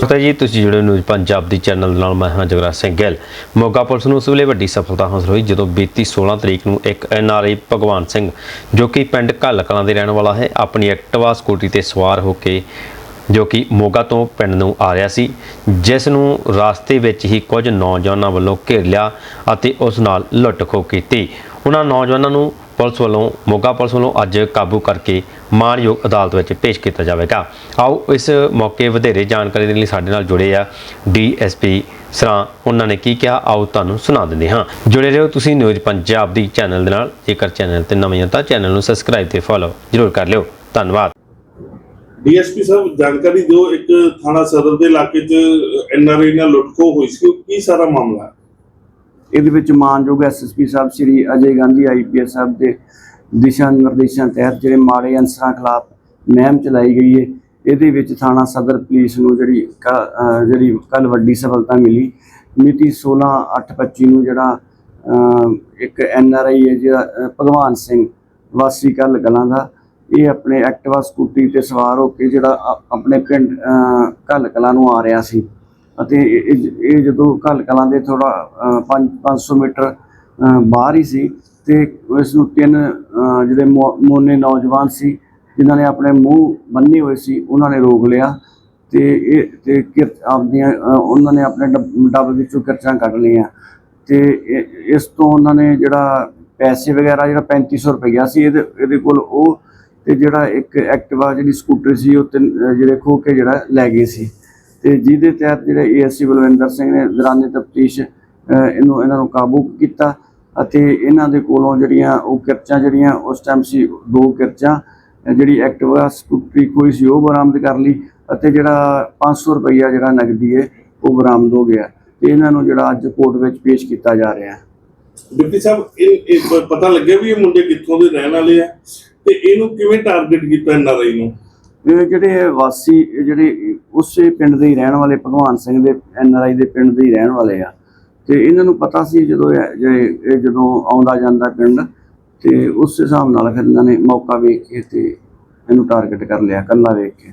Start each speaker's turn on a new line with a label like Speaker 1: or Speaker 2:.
Speaker 1: ਸਵਾਗਤ ਜੀ, ਤੁਸੀਂ ਜੁੜੇ ਨਿਊਜ਼ ਪੰਜਾਬ ਦੀ ਚੈਨਲ ਨਾਲ ਮੈਂ ਹਾਂ ਜਗਰਾ ਸਿੰਘ ਗਿੱਲ। ਮੋਗਾ ਪੁਲਿਸ ਨੂੰ ਉਸ ਵੇਲੇ ਵੱਡੀ ਸਫਲਤਾ ਹਾਸਲ ਹੋਈ, ਜਦੋਂ ਬੀਤੀ 16 ਤਰੀਕ ਨੂੰ ਇੱਕ ਐਨਆਰਆਈ ਭਗਵਾਨ ਸਿੰਘ, ਜੋ ਕਿ ਪਿੰਡ ਘੱਲ ਕਲਾਂ ਦੇ ਰਹਿਣ ਵਾਲਾ ਹੈ, ਆਪਣੀ ਐਕਟਿਵਾ ਸਕੂਟੀ ਤੇ ਸਵਾਰ ਹੋ ਕੇ, ਜੋ ਕਿ ਮੋਗਾ ਤੋਂ ਪਿੰਡ ਨੂੰ ਆ ਰਿਹਾ ਸੀ, ਜਿਸ ਨੂੰ ਰਾਸਤੇ ਵਿੱਚ ਹੀ ਕੁਝ ਨੌਜਵਾਨਾਂ ਵੱਲੋਂ ਘੇਰ ਲਿਆ ਅਤੇ ਉਸ ਨਾਲ ਲੁੱਟ-ਖੋਹ ਕੀਤੀ। ਉਹਨਾਂ ਨੌਜਵਾਨਾਂ ਨੂੰ ਪੁਲਿਸ ਵੱਲੋਂ, ਮੋਗਾ ਪੁਲਿਸ ਵੱਲੋਂ ਅੱਜ ਕਾਬੂ ਕਰਕੇ ਮਾਣਯੋਗ ਅਦਾਲਤ ਵਿੱਚ ਪੇਸ਼ ਕੀਤਾ ਜਾਵੇਗਾ। ਆਓ ਇਸ ਮੌਕੇ ਵਧੇਰੇ ਜਾਣਕਾਰੀ ਦੇਣ ਲਈ ਸਾਡੇ ਨਾਲ ਜੁੜੇ ਆ ਡੀਐਸਪੀ ਸਰਾਂ। ਉਹਨਾਂ ਨੇ ਕੀ ਕਿਹਾ? ਆਓ ਤੁਹਾਨੂੰ ਸੁਣਾ ਦਿੰਦੇ ਹਾਂ। ਜੁੜੇ ਰਹੋ ਤੁਸੀਂ ਨਿਊਜ਼ ਪੰਜਾਬ ਦੀ ਚੈਨਲ ਦੇ ਨਾਲ। ਜੇਕਰ ਚੈਨਲ ਤੇ ਨਵੇਂ ਹੋ ਤਾਂ ਚੈਨਲ ਨੂੰ ਸਬਸਕ੍ਰਾਈਬ ਤੇ ਫੋਲੋ ਜ਼ਰੂਰ ਕਰ ਲਿਓ। ਧੰਨਵਾਦ।
Speaker 2: ਡੀਐਸਪੀ ਸਾਹਿਬ, ਜਾਣਕਾਰੀ ਦਿਓ, ਇੱਕ ਥਾਣਾ ਸਦਰ ਦੇ ਇਲਾਕੇ 'ਚ ਐਨਆਰਆਈ ਨਾਲ ਲੁੱਟਖੋ ਹੋਈ ਸੀ। ਕੀ ਸਾਰਾ ਮਾਮਲਾ? ਹੈ
Speaker 3: ਇਹਦੇ ਵਿੱਚ ਮਾਨਯੋਗ ਐਸਐਸਪੀ ਸਾਹਿਬ ਸ੍ਰੀ ਅਜੇ ਗਾਂਧੀ ਆਈਪੀਐਸ ਸਾਹਿਬ ਦੇ ਦਿਸ਼ਾ ਨਿਰਦੇਸ਼ਾਂ ਤਹਿਤ ਜਿਹੜੇ ਮਾੜੇ ਅਨਸਰਾਂ ਖਿਲਾਫ ਮਹਿਮ ਚਲਾਈ ਗਈ ਹੈ ਇਹਦੇ ਵਿੱਚ ਥਾਣਾ ਸਦਰ ਪੁਲਿਸ ਨੂੰ ਜਿਹੜੀ ਕ- ਜਿਹੜੀ ਕੱਲ ਵੱਡੀ ਸਫਲਤਾ ਮਿਲੀ। ਮਿਤੀ 16/8/25 ਨੂੰ ਜਿਹੜਾ ਅਹ, ਇੱਕ ਐਨਆਰਆਈ ਹੈ ਜਿਹੜਾ ਭਗਵਾਨ ਸਿੰਘ ਵਾਸੀ ਕੱਲ ਕਲਾਂ ਦਾ ਇਹ ਆਪਣੇ ਐਕਟਿਵਾ ਸਕੂਟੀ ਤੇ ਸਵਾਰ ਹੋ ਕੇ ਜਿਹੜਾ ਅ- ਆਪਣੇ ਪਿੰਡ ਕੱਲ ਕਲਾਂ ਨੂੰ ਆ ਰਿਹਾ ਸੀ। ਅਤੇ ਇਹ- ਜਦੋਂ ਘੱਲ ਕਲਾਂ ਦੇ ਥੋੜਾ 500 ਮੀਟਰ ਬਾਹਰ ਹੀ ਸੀ ਤੇ ਇਸ ਨੂੰ ਤਿੰਨ ਜਿਹੜੇ ਮੋ- ਮੋਨੇ ਨੌਜਵਾਨ ਸੀ, ਜਿਨ੍ਹਾਂ ਨੇ ਆਪਣੇ ਮੂੰਹ ਬੰਨੇ ਹੋਏ ਸੀ, ਉਹਨਾਂ ਨੇ ਰੋਕ ਲਿਆ ਤੇ ਇਹ ਤੇ ਕਿਰ ਆਪਦੀਆਂ ਉਹਨਾਂ ਨੇ ਆਪਣੇ ਡੱਬ ਡੱਬ ਵਿੱਚੋਂ ਕਿਰਚਾਂ ਕੱਢ ਲਈਆਂ ਤੇ ਇਹ- ਇਸ ਤੋਂ ਉਹਨਾਂ ਨੇ ਜਿਹੜਾ ਪੈਸੇ ਵਗੈਰਾ, ਜਿਹੜਾ 3500 ਰੁਪਈਆ ਸੀ ਇਹਦੇ ਇਹਦੇ ਕੋਲ ਉਹ ਤੇ ਜਿਹੜਾ ਇੱਕ ਐਕਟਿਵਾ ਜਿਹੜੀ ਸਕੂਟਰ ਸੀ, ਉਹ ਤਿੰਨ ਜਿਹੜੇ ਖੋ ਕੇ ਜਿਹੜਾ ਲੈ ਗਏ ਸੀ। ਤੇ ਜਿਹਦੇ ਤਹਿਤ ਜਿਹੜੇ ਏਐਸਸੀ ਬਲਵਿੰਦਰ ਸਿੰਘ ਨੇ ਦੌਰਾਨੇ ਤਫਤੀਸ਼ ਇਹਨੂੰ ਇਹਨਾਂ ਨੂੰ ਕਾਬੂ ਕੀਤਾ ਅਤੇ ਇਹਨਾਂ ਦੇ ਕੋਲੋਂ ਜਿਹੜੀਆਂ ਉਹ ਕਿਰਚਾਂ ਜਿਹੜੀਆਂ, ਉਸ ਟਾਈਮ ਸੀ ਦੋ ਕਿਰਚਾਂ ਜਿਹੜੀ ਐਕਟਿਵਾ ਸਕੂਟਰੀ ਕੋਈ ਸੀ ਉਹ ਬਰਾਮਦ ਕਰ ਲਈ ਅਤੇ ਜਿਹੜਾ 500 ਰੁਪਈਆ ਜਿਹੜਾ ਨਗਦੀ ਹੈ ਉਹ ਬਰਾਮਦ ਹੋ ਗਿਆ ਤੇ ਇਹਨਾਂ ਨੂੰ ਜਿਹੜਾ ਅੱਜ ਕੋਰਟ ਵਿੱਚ ਪੇਸ਼ ਕੀਤਾ ਜਾ ਰਿਹਾ। ਹੈ
Speaker 2: ਡਿਪਟੀ ਸਾਹਿਬ, ਇਹ ਇਹ ਪਤਾ ਲੱਗਿਆ ਵੀ ਇਹ ਮੁੰਡੇ ਕਿੱਥੋਂ ਦੇ ਰਹਿਣ ਵਾਲੇ ਆ ਤੇ ਇਹਨੂੰ ਕਿਵੇਂ ਟਾਰਗੇਟ ਕੀਤਾ ਐਨਆਰਆਈ ਨੂੰ?
Speaker 3: ਇਹ ਜਿਹੜੇ ਵਾਸੀ, ਇਹ ਜਿਹੜੇ ਉਸੇ ਪਿੰਡ ਦੇ ਹੀ ਰਹਿਣ ਵਾਲੇ ਭਗਵਾਨ ਸਿੰਘ ਦੇ ਐਨਆਰਆਈ ਦੇ ਪਿੰਡ ਦੇ ਹੀ ਰਹਿਣ ਵਾਲੇ ਆ। ਤੇ ਇਹਨਾਂ ਨੂੰ ਪਤਾ ਸੀ ਜਦੋਂ ਇਹ ਜਦੋਂ ਆਉਂਦਾ ਜਾਂਦਾ ਪਿੰਡ, ਤੇ ਉਸ ਹਿਸਾਬ ਨਾਲ ਫਿਰ ਇਹਨਾਂ ਨੇ ਮੌਕਾ ਵੇਖ ਕੇ ਤੇ ਇਹਨੂੰ ਟਾਰਗੇਟ ਕਰ ਲਿਆ ਕੱਲਾ ਵੇਖ ਕੇ।